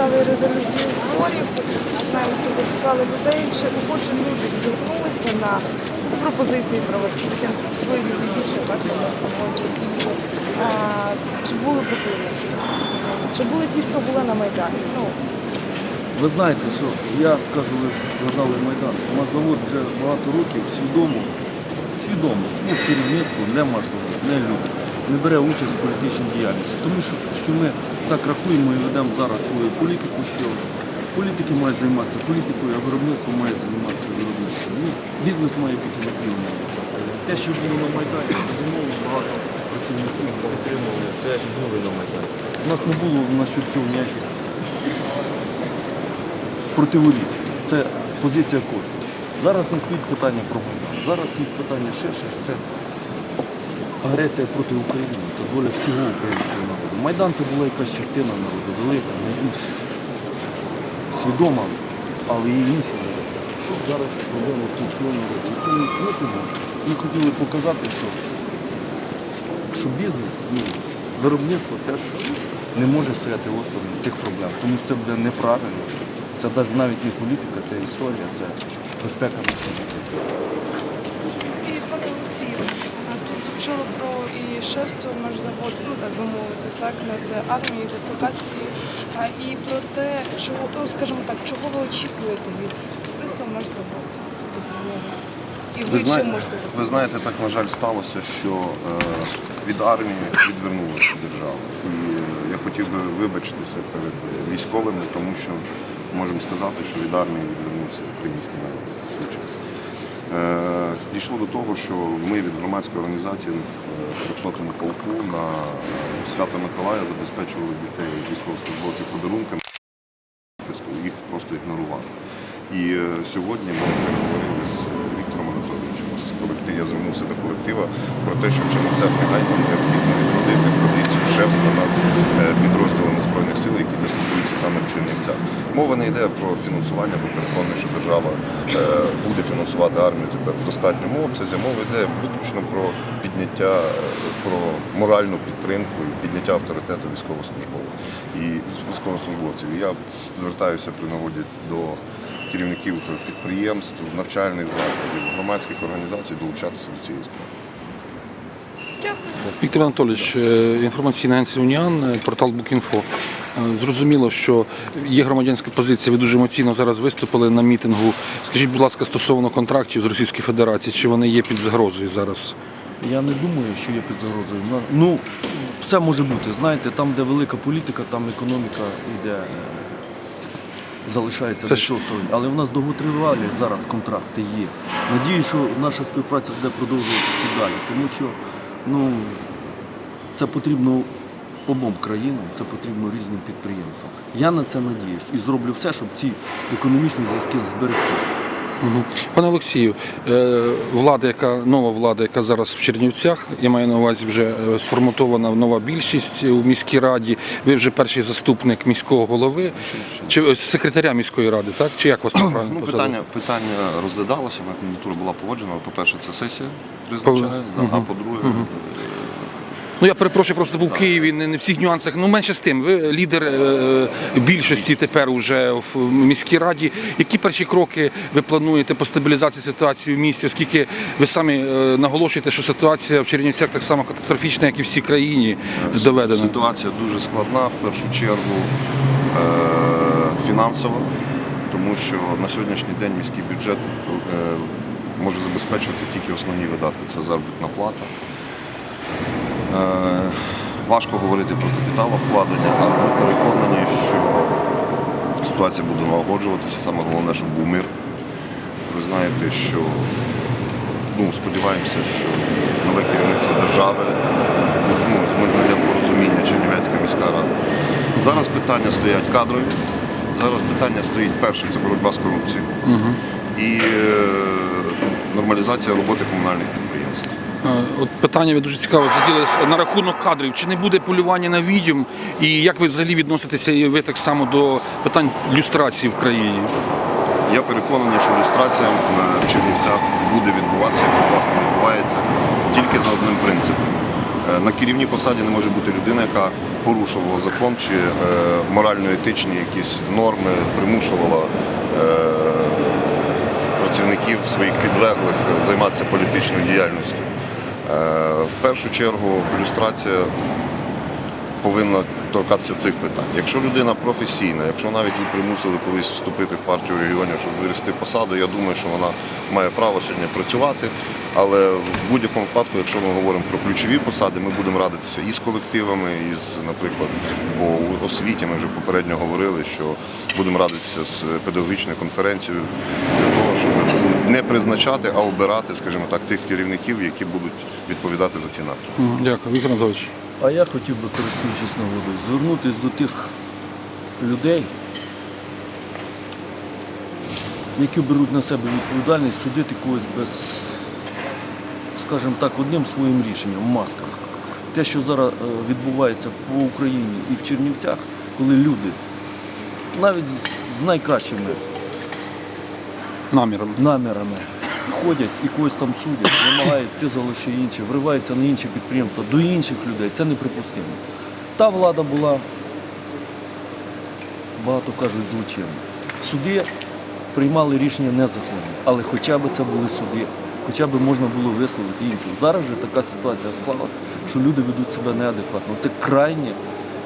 написали резолюцію зборів, навіть туди поклали людей, чи охочі люди відгукнулися на пропозиції провести таке свої більше чи були противники? Чи були ті, хто були на Майдані? Ну, Ви знаєте, що я скажу, ви згадали Майдан. Масловод вже багато років свідомо, свідомо, ну, керівництво, не масловод, не люди, не бере участь в політичній діяльності. Тому що, що ми так рахуємо і ведемо зараз свою політику, що політики мають займатися політикою, а виробництво має займатися виробництвом. Ну, бізнес має бути наклонений. Те, що було на Майдані, безумовно, багато працівників підтримували. Це на Майдані. У нас не було на що цього ніяких противоріч. Це позиція кожного. Зараз не стоїть питання про Майдан. Зараз стоїть питання ширше, що це агресія проти України. Це доля всього українського. Майдан це була якась частина народу, велика, найбільш свідома, але і інші народи. Тут зараз проблема народу. І ми хотіли показати, що, що бізнес, ну, виробництво теж не може стояти осторонь цих проблем, тому що це буде неправильно. Це навіть не політика, це історія, це безпека нашого життя. І пане Олексію, а тут звучало про і шефство завод, ну так би мовити, так, над армією, дислокації, а і про те, чого, ну скажімо так, чого ви очікуєте від товариства завод допомоги? І ви, Ви, чим знаєте, можете ви знаєте, так на жаль сталося, що е, від армії відвернулася держава. І е, я хотів би вибачитися перед військовими, тому що можемо сказати, що від армії відвернувся український народ в свій час. Е, дійшло до того, що ми від громадської організації в е, 300-му полку на е, свято Миколая забезпечували дітей військовослужбовців подарунками, їх просто ігнорували. І е, сьогодні ми переговорили з Віктором Анатолійовичем, з колективу, я звернувся до колектива про те, що в Чернівцях негайно необхідно відродити традицію шефства над е, підрозділами Збройних сил, які дислокуються саме в Чернівцях. Мова не йде про фінансування, бо переконаний, що держава е, буде фінансувати армію тепер в достатньому обсязі. Мова йде виключно про підняття, про моральну підтримку і підняття авторитету військовослужбових і військовослужбовців. І я звертаюся при нагоді до керівників підприємств, навчальних закладів, громадських організацій долучатися до цієї справи. Дякую. Віктор Анатолійович, е, інформаційна агенція Уніан, портал Букінфо. Е, Зрозуміло, що є громадянська позиція. Ви дуже емоційно зараз виступили на мітингу. Скажіть, будь ласка, стосовно контрактів з Російською Федерацією, чи вони є під загрозою зараз? Я не думаю, що є під загрозою. Ну, все може бути. Знаєте, там, де велика політика, там економіка йде, е, залишається на ж- Але в нас довготривалі зараз контракти є. Надію, що наша співпраця буде продовжуватися далі, тому що ну, це потрібно обом країнам, це потрібно різним підприємствам. Я на це надіюсь і зроблю все, щоб ці економічні зв'язки зберегти. Пане Олексію, е, влада, яка нова влада, яка зараз в Чернівцях, я маю на увазі вже е, сформатована нова більшість у міській раді. Ви вже перший заступник міського голови чи е, секретаря міської ради, так? Чи як вас там правильно Ну, питання, питання розглядалося, моя кандидатура була погоджена. По-перше, це сесія призначає, а по-друге, Ну я перепрошую, просто був в Києві, не, не в всіх нюансах. Ну менше з тим. Ви лідер е, більшості тепер уже в міській раді. Які перші кроки ви плануєте по стабілізації ситуації в місті, оскільки ви самі е, наголошуєте, що ситуація в Чернівцях так само катастрофічна, як і в всій країні доведена. Ситуація дуже складна, в першу чергу е- фінансова, тому що на сьогоднішній день міський бюджет е- може забезпечувати тільки основні видатки це заробітна плата. Е- важко говорити про капіталовкладення, але ми переконані, що ситуація буде налагоджуватися. Саме головне, щоб був мир. Ви знаєте, що ну, сподіваємося, що нове керівництво держави, ну, ми знайдемо порозуміння Чернівецька міська рада. Зараз питання стоять кадрові. Зараз питання стоїть перше це боротьба з корупцією і е, нормалізація роботи комунальних підприємств. От питання ви дуже цікаво заділи на рахунок кадрів. Чи не буде полювання на відьом? І як ви взагалі відноситеся і ви так само до питань люстрації в країні? Я переконаний, що люстрація е, в Чернівцях буде відбуватися, як власне відбувається, тільки за одним принципом. Е, На керівній посаді не може бути людина, яка порушувало закон чи е, морально-етичні якісь норми, примушувало е, працівників своїх підлеглих займатися політичною діяльністю. Е, В першу чергу люстрація повинна торкатися цих питань. Якщо людина професійна, якщо навіть її примусили колись вступити в партію регіонів, щоб вирісти посаду, я думаю, що вона має право сьогодні працювати. Але в будь-якому випадку, якщо ми говоримо про ключові посади, ми будемо радитися і з колективами, і з, наприклад, по освіті ми вже попередньо говорили, що будемо радитися з педагогічною конференцією для того, щоб не призначати, а обирати, скажімо так, тих керівників, які будуть відповідати за ці напрямки. Дякую, Віктор Анатолійович. А я хотів би, користуючись нагодою, звернутися до тих людей, які беруть на себе відповідальність судити когось без, скажімо так, одним своїм рішенням в масках. Те, що зараз е, відбувається по Україні і в Чернівцях, коли люди, навіть з- з найкращими Наміром. намірами ходять і когось там судять, вимагають ти залиши інші, вриваються на інші підприємства, до інших людей. Це неприпустимо. Та влада була, багато кажуть, злочинна. Суди приймали рішення незаконні, але хоча б це були суди, хоча б можна було висловити іншим. Зараз вже така ситуація склалася, що люди ведуть себе неадекватно. Це крайне,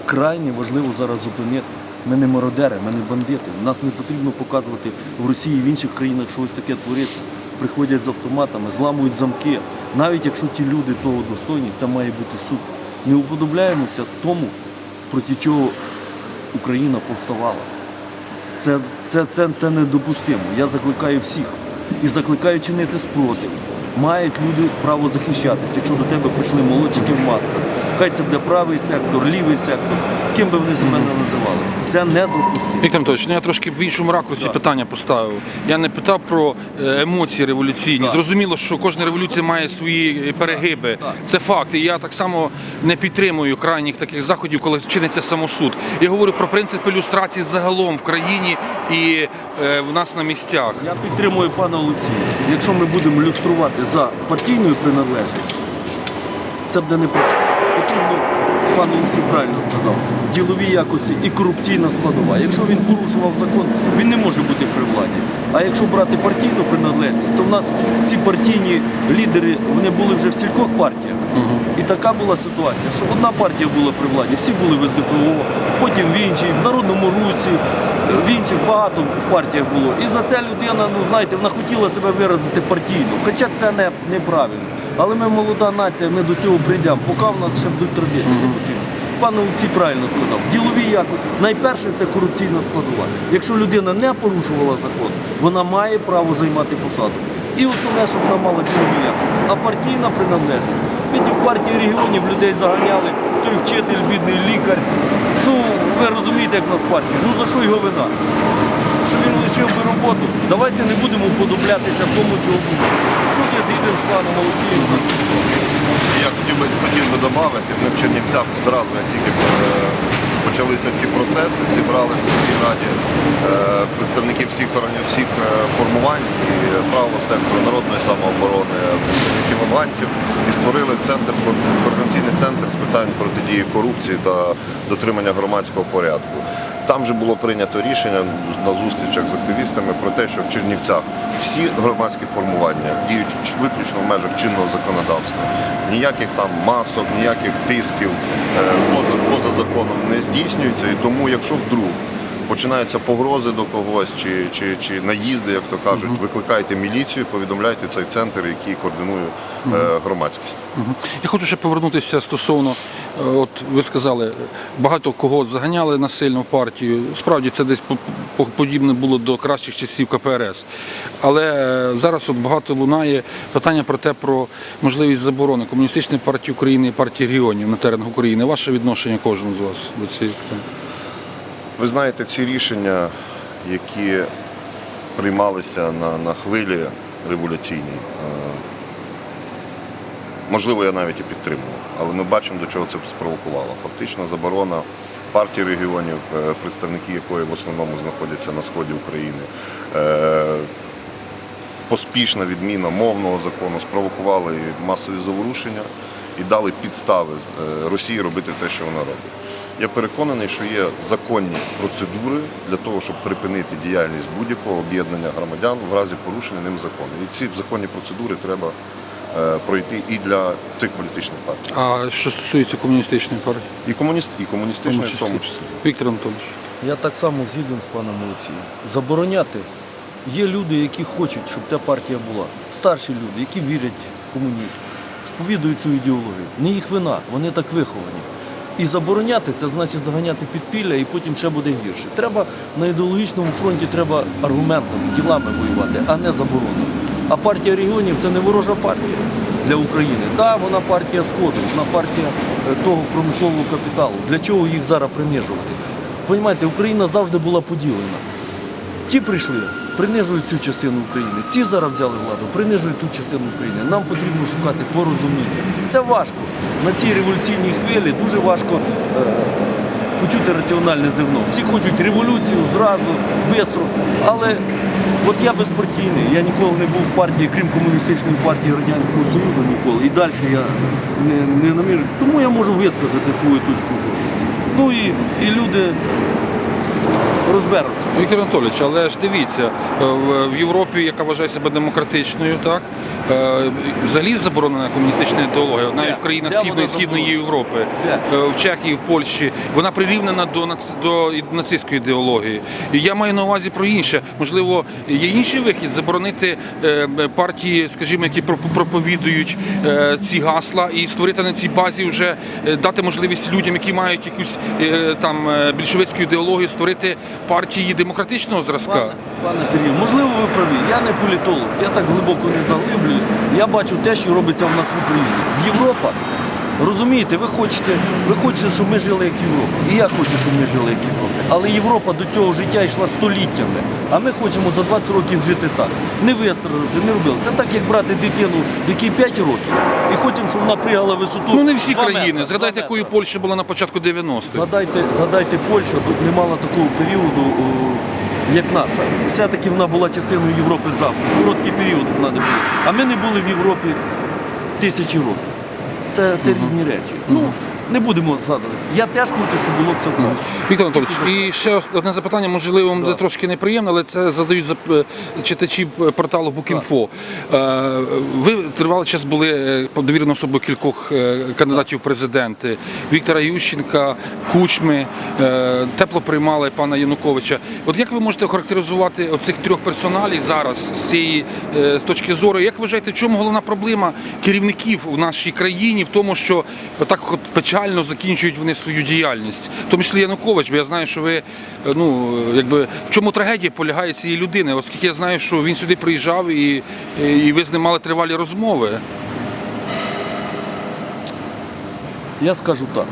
крайне важливо зараз зупинити. Ми не мародери, ми не бандити. Нас не потрібно показувати в Росії в інших країнах, що ось таке твориться. Приходять з автоматами, зламують замки. Навіть якщо ті люди того достойні, це має бути суд. Не уподобляємося тому, проти чого Україна повставала. Це, це, це, це недопустимо. Я закликаю всіх і закликаю чинити спротив. Мають люди право захищатися, якщо до тебе прийшли молодчики в масках. Хай це буде правий сектор, лівий сектор, ким би вони себе не називали. Це недопустимо. Віктор Анатолійович, ну я трошки в іншому ракурсі Так. питання поставив. Я не питав про е, емоції революційні. Так. Зрозуміло, що кожна революція має свої перегиби. Так. Це факт. І я так само не підтримую крайніх таких заходів, коли чиниться самосуд. Я говорю про принцип ілюстрації загалом в країні і е, в нас на місцях. Я підтримую пана Олексія. Якщо ми будемо люструвати за партійною приналежністю, це буде не потрібно, пан Олексій правильно сказав, ділові якості і корупційна складова. Якщо він порушував закон, він не може бути при владі. А якщо брати партійну приналежність, то в нас ці партійні лідери вони були вже в стількох партіях. І така була ситуація, що одна партія була при владі, всі були в СДПО, потім в іншій, в Народному Русі, в інших багато в партіях було. І за це людина, ну знаєте, вона хотіла себе виразити партійно. Хоча це не, неправильно. Але ми молода нація, ми до цього прийдемо, поки в нас ще будуть традиції, не потрібно. Пан Олексій правильно сказав, ділові якості. Найперше це корупційна складова. Якщо людина не порушувала закон, вона має право займати посаду. І основне, щоб вона мала ділові якості. А партійна приналежність. Ведь і в партії регіонів людей заганяли, той вчитель, бідний лікар. Ну, ви розумієте, як в нас партія. Ну за що його вина? Що він лишив би роботу. Давайте не будемо уподоблятися тому, чого буде. Тут я згіден з паном Олексієм. Я хотів би хотів би додати, ми в Чернівцях одразу, як тільки е, почалися ці процеси, зібрали в міській раді е, представників всіх органів, всіх е, формувань і правого сектору, народної самооборони, представників афганців і створили центр, координаційний центр з питань протидії корупції та дотримання громадського порядку. Там вже було прийнято рішення на зустрічах з активістами про те, що в Чернівцях всі громадські формування діють виключно в межах чинного законодавства. Ніяких там масок, ніяких тисків е, поза, поза законом не здійснюється. І тому, якщо вдруг починаються погрози до когось чи, чи, чи наїзди, як то кажуть, викликайте міліцію, повідомляйте цей центр, який координує е, громадськість. Мгм. Я хочу ще повернутися стосовно, е, от ви сказали, багато кого заганяли насильно в партію. Справді це десь по- по- подібне було до кращих часів КПРС. Але е, зараз от багато лунає питання про те, про можливість заборони Комуністичної партії України і партії регіонів на теренах України. Ваше відношення кожного з вас до цієї питання? Ви знаєте, ці рішення, які приймалися на, на хвилі революційній, е, можливо, я навіть і підтримував, але ми бачимо, до чого це спровокувало. Фактично заборона партії регіонів, е, представники якої в основному знаходяться на сході України. е, Поспішна відміна мовного закону спровокували масові заворушення і дали підстави Росії робити те, що вона робить. Я переконаний, що є законні процедури для того, щоб припинити діяльність будь-якого об'єднання громадян в разі порушення ним закону. І ці законні процедури треба е, пройти і для цих політичних партій. А що стосується комуністичної партії? І, комуніст, і комуністичної в тому числі. Віктор Анатолійович. Я так само згіден з паном Олексієм. Забороняти є люди, які хочуть, щоб ця партія була. Старші люди, які вірять в комунізм, сповідують цю ідеологію. Не їх вина, вони так виховані. І забороняти це значить заганяти підпілля і потім ще буде гірше. Треба на ідеологічному фронті треба аргументами, ділами воювати, а не заборонами. А партія регіонів це не ворожа партія для України. Так, вона партія Сходу, вона партія е, того промислового капіталу. Для чого їх зараз принижувати? Понімаєте, Україна завжди була поділена. Ті прийшли, принижують цю частину України. Ці зараз взяли владу, принижують ту частину України. Нам потрібно шукати порозуміння. Це важко. На цій революційній хвилі дуже важко е, почути раціональне зерно. Всі хочуть революцію зразу, швидко. Але от я безпартійний, я ніколи не був в партії, крім комуністичної партії Радянського Союзу, ніколи. І далі я не, не намірю. Тому я можу висказати свою точку зору. Ну і, і люди розберуться. Віктор Анатолійович, але ж дивіться, е, в Європі, яка вважає себе демократичною, так е, взагалі заборонена комуністична ідеологія, навіть Де? в країнах Східної вона Східної? Європи, Де? е, в Чехії, в Польщі, вона прирівнена до до нацистської ідеології. І я маю на увазі про інше. Можливо, є інший вихід заборонити партії, скажімо, які проп- проповідують ці гасла, і створити на цій базі вже дати можливість людям, які мають якусь там більшовицьку ідеологію, створити партії демократичного зразка. Пане, пане Сергію, можливо, ви праві. Я не політолог, я так глибоко не заглиблююсь. Я бачу те, що робиться в нас в Україні. Європа, розумієте, ви хочете, ви хочете, щоб ми жили як Європа. І я хочу, щоб ми жили як Європа. Але Європа до цього життя йшла століттями. А ми хочемо за 20 років жити так. Не вистражився, не робили. Це так, як брати дитину, якій 5 років, і хочемо, щоб вона пригала висоту. Ну не всі 2 країни. метри, Згадайте, 2 якою. Польща була на початку 90-х. Згадайте, згадайте Польща, тут не мала такого періоду, як наша. Все-таки вона була частиною Європи завжди. Короткий період вона не була. А ми не були в Європі тисячі років. Це, це різні речі. Ну, не будемо згадувати. Я теж хочу, щоб було все краще. Віктор Анатолійович, і ще одне запитання, можливо, вам буде трошки неприємне, але це задають е, читачі порталу Букінфо. Е, Ви тривалий час були е, довіреною особою кількох кандидатів в президенти Віктора Ющенка, Кучми, тепло приймали пана Януковича. От як ви можете охарактеризувати оцих трьох персоналів зараз з цієї з точки зору? Як вважаєте, в чому головна проблема керівників в нашій країні в тому, що так от печально закінчують вони свою діяльність, в тому числі Янукович, бо я знаю, що ви е, ну якби в чому трагедія полягає цієї людини? Оскільки я знаю, що він сюди приїжджав і, і ви з ним мали тривалі розмови. Я скажу так.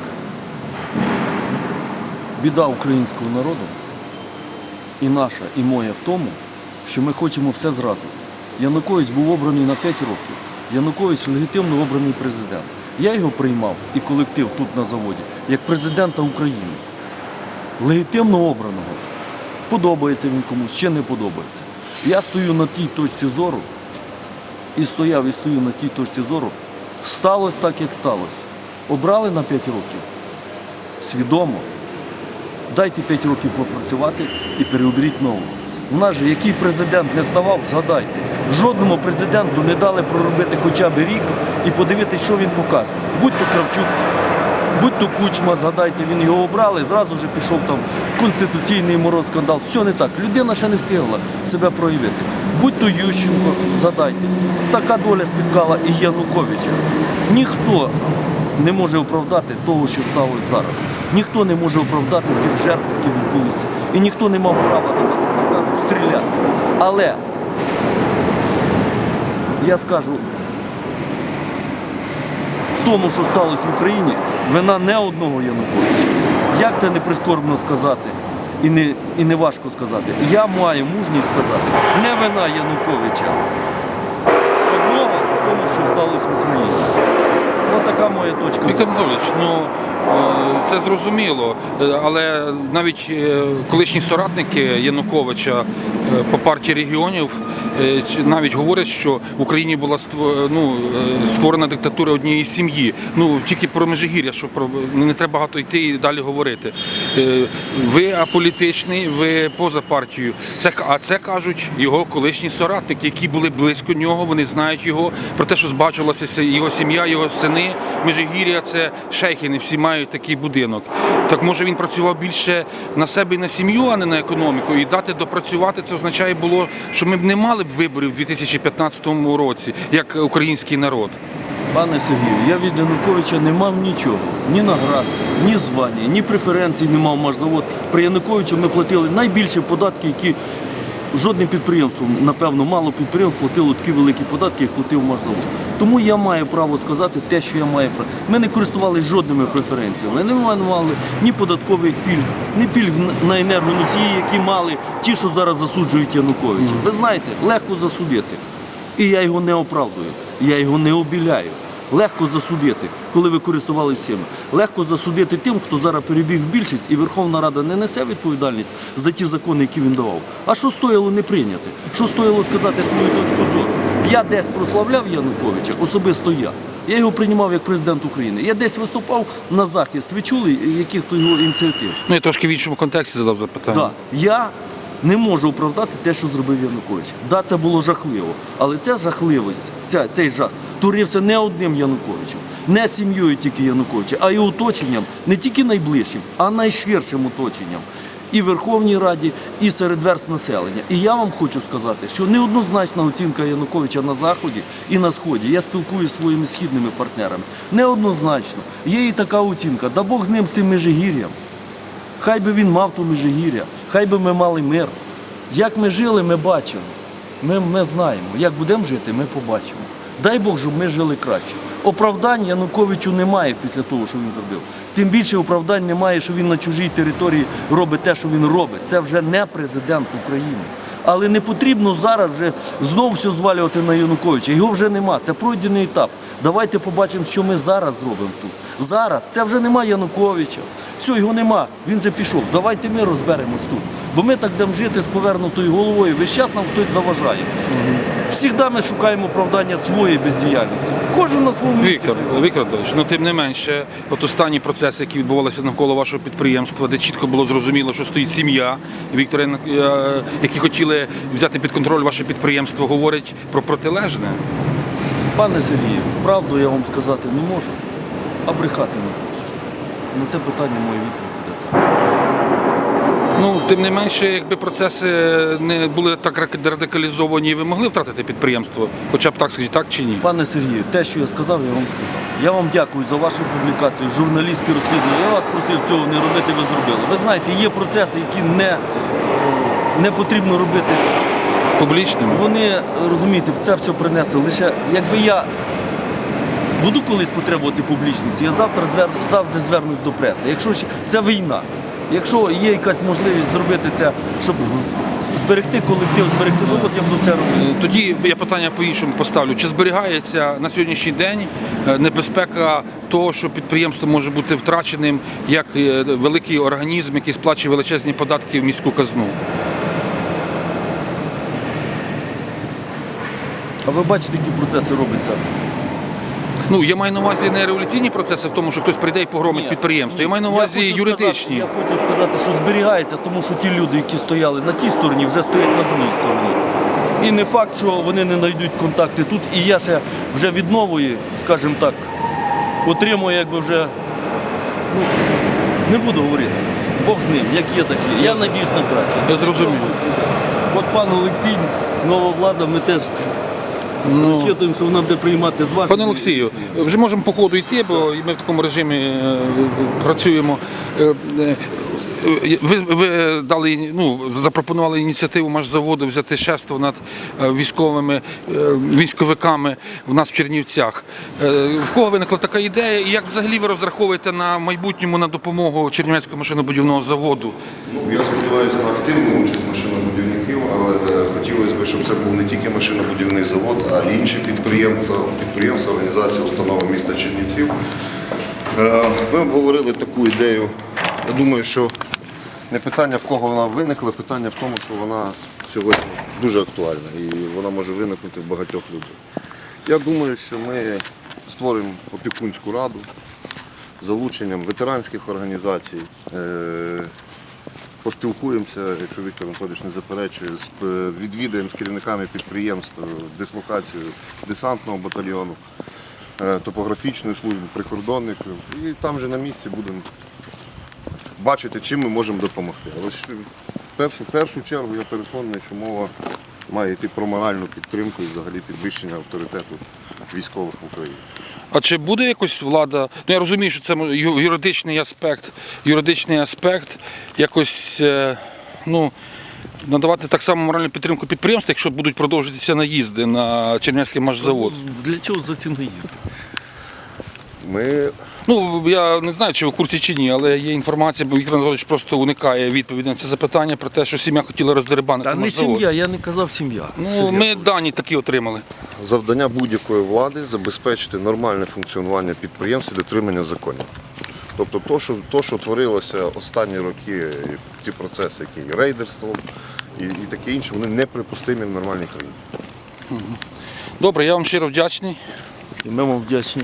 Біда українського народу і наша, і моя в тому, що ми хочемо все зразу. Янукович був обраний на 5 років. Янукович легітимно обраний президент. Я його приймав і колектив тут на заводі як президента України. Легітимно обраного. Подобається він комусь, чи не подобається. Я стою на тій точці зору і стояв, і стою на тій точці зору. Сталося так, як сталося. Обрали на 5 років. Свідомо. Дайте 5 років попрацювати і переоберіть нового. У нас же який президент не ставав, згадайте. Жодному президенту не дали проробити хоча б рік і подивитися, що він покаже. Будь то Кравчук, будь то Кучма, згадайте, він його обрали, зразу ж пішов там конституційний мороз скандал. Все не так. Людина ще не встигла себе проявити. Будь то Ющенко, згадайте, така доля спіткала і Януковича. Ніхто не може оправдати того, що сталося зараз. Ніхто не може оправдати тих жертв, які відбулися. І ніхто не мав права давати стріляти. Але я скажу, в тому, що сталося в Україні, вина не одного Януковича. Як це не прискорбно сказати і не, і не важко сказати? Я маю мужність сказати, не вина Януковича. Одного в тому, що сталося в Україні. Така моя точка. Віктор Анатолійович, ну Е, Це зрозуміло, Е, але навіть е, колишні соратники Януковича по партії регіонів навіть говорять, що в Україні була ну, створена диктатура однієї сім'ї. Ну тільки про Межигір'я, що про не треба багато йти і далі говорити. Ви аполітичний, ви поза партією. Це а це кажуть його колишні соратники, які були близько нього. Вони знають його про те, що збачилася його сім'я, його сини. Межигір'я це шейхи, всі мають такий будинок. Так може він працював більше на себе і на сім'ю, а не на економіку. І дати допрацювати це означає було, що ми б не мали б виборів у 2015 році, як український народ. Пане Сергію, я від Януковича не мав нічого. Ні наград, ні звання, ні преференцій не мав Машзавод. При Януковичу ми платили найбільші податки, які жодним підприємством, напевно, мало підприємств платило такі великі податки, як платив Машзавод. Тому я маю право сказати те, що я маю право. Ми не користувалися жодними преференціями. Не мали ні податкових пільг, ні пільг на енергоносії, які мали ті, що зараз засуджують Януковича. Ви знаєте, легко засудити. І я його не оправдую, я його не обіляю. Легко засудити, коли ви користувалися цим. Легко засудити тим, хто зараз перебіг в більшість, і Верховна Рада не несе відповідальність за ті закони, які він давав. А що стояло не прийняти? Що стояло сказати свою точку зору? Я десь прославляв Януковича, особисто я. Я його приймав як президент України. Я десь виступав на захист. Ви чули яких-то його ініціатив? Ну я трошки в іншому контексті задав запитання. Да. Я не можу оправдати те, що зробив Янукович. Да, це було жахливо, але ця жахливість, ця, цей жах турився не одним Януковичем, не сім'єю тільки Януковича, а й оточенням, не тільки найближчим, а найширшим оточенням. І Верховній Раді, і серед верст населення. І я вам хочу сказати, що неоднозначна оцінка Януковича на Заході і на Сході. Я спілкуюся зі своїми східними партнерами. Неоднозначно. Є і така оцінка. Да Бог з ним з тим Межигір'ям. Хай би він мав ту Межигір'я, хай би ми мали мир. Як ми жили, ми бачимо. Ми, ми знаємо. Як будемо жити, ми побачимо. Дай Бог, щоб ми жили краще. Оправдань Януковичу немає після того, що він зробив. Тим більше оправдань немає, що він на чужій території робить те, що він робить. Це вже не президент України. Але не потрібно зараз вже знову все звалювати на Януковича. Його вже нема. Це пройдений етап. Давайте побачимо, що ми зараз зробимо тут. Зараз це вже нема Януковича. Все, його нема. Він вже пішов. Давайте ми розберемось тут. Бо ми так будемо жити з повернутою головою. Весь час нам хтось заважає. Всігда ми шукаємо оправдання своєї бездіяльності. Кожен на своєму місці. Віктор, Віктор Анатолійович, ну тим не менше, от останні процеси, які відбувалися навколо вашого підприємства, де чітко було зрозуміло, що стоїть сім'я, і Віктор, е, які хотіли взяти під контроль ваше підприємство, говорять про протилежне. Пане Сергію, правду я вам сказати не можу, а брехати не хочу. На це питання моя відповідь. Ну, тим не менше, якби процеси не були так радикалізовані, ви могли втратити підприємство, хоча б так скажіть, так чи ні? Пане Сергію, те, що я сказав, я вам сказав. Я вам дякую за вашу публікацію, журналістське розслідування. Я вас просив цього не робити, ви зробили. Ви знаєте, є процеси, які не, е, не потрібно робити. Публічними? Вони, розумієте, це все принесли. Лише якби я буду колись потребувати публічності, я завтра звер... завжди звернусь до преси. Якщо це війна. Якщо є якась можливість зробити це, щоб зберегти колектив, зберегти завод, я буду це робити. Е, Тоді я питання по-іншому поставлю. Чи зберігається на сьогоднішній день е, небезпека того, що підприємство може бути втраченим як е, великий організм, який сплачує величезні податки в міську казну? А ви бачите, які процеси робляться. Ну, я маю на увазі не революційні процеси в тому, що хтось прийде і погромить Ні. підприємство. Я маю на увазі Я юридичні. Сказати, я хочу сказати, що зберігається, тому що ті люди, які стояли на тій стороні, вже стоять на другій стороні. І не факт, що вони не знайдуть контакти тут. І я ще вже від нової, скажімо так, отримую якби вже. Ну, не буду говорити. Бог з ним, як є, так є. Я надіюсь на краще. Я зрозумів. От пан Олексій, нова влада, ми теж розчитуємо, що вона буде приймати з вашим. Пане Олексію, вже можемо по ходу йти, бо ми в такому режимі е, працюємо. Е, е, Ви, ви дали, ну, запропонували ініціативу Машзаводу взяти шефство над е, військовими е, військовиками в нас в Чернівцях. Е, В кого виникла така ідея? І як взагалі ви розраховуєте на майбутньому на допомогу Чернівецького машинобудівного заводу? Ну, я сподіваюся на активну участь машинобудівників, але е, хотілося б, щоб це був не тільки машинобудівний завод, а й інші підприємства, підприємства, організації, установи міста Чернівців. Е, Ми обговорили таку ідею. Я думаю, що не питання, в кого вона виникла, питання в тому, що вона сьогодні дуже актуальна і вона може виникнути в багатьох людей. Я думаю, що ми створимо опікунську раду залученням ветеранських організацій. Е, Поспілкуємося, якщо Віктор Анатолійович не заперечує, е, відвідаємо з керівниками підприємств е, дислокацію десантного батальйону, е, топографічної служби, прикордонників. І там же на місці будемо бачити, чим ми можемо допомогти. Але в першу, в першу чергу я переконаний, що мова має йти про моральну підтримку і взагалі підвищення авторитету військових в Україні. А чи буде якось влада? Ну я розумію, що це юридичний аспект, юридичний аспект якось е, ну, надавати так само моральну підтримку підприємств, якщо будуть продовжуватися наїзди на Чернівський машзавод. Для чого за цим не їздити? Ми Ну я не знаю, чи ви в курсі чи ні, але є інформація, бо Віктор Анатолійович просто уникає відповіді на це запитання про те, що сім'я хотіла роздерибанити Та не машзавод. сім'я, я не казав сім'я. Ну, ми дані такі отримали. завдання будь-якої влади забезпечити нормальне функціонування підприємств і дотримання законів. Тобто то, що, то, що творилося останні роки, ті процеси, які і рейдерством і, і таке інше, вони неприпустимі в нормальній країні. Добре, я вам щиро вдячний. І ми вам вдячні.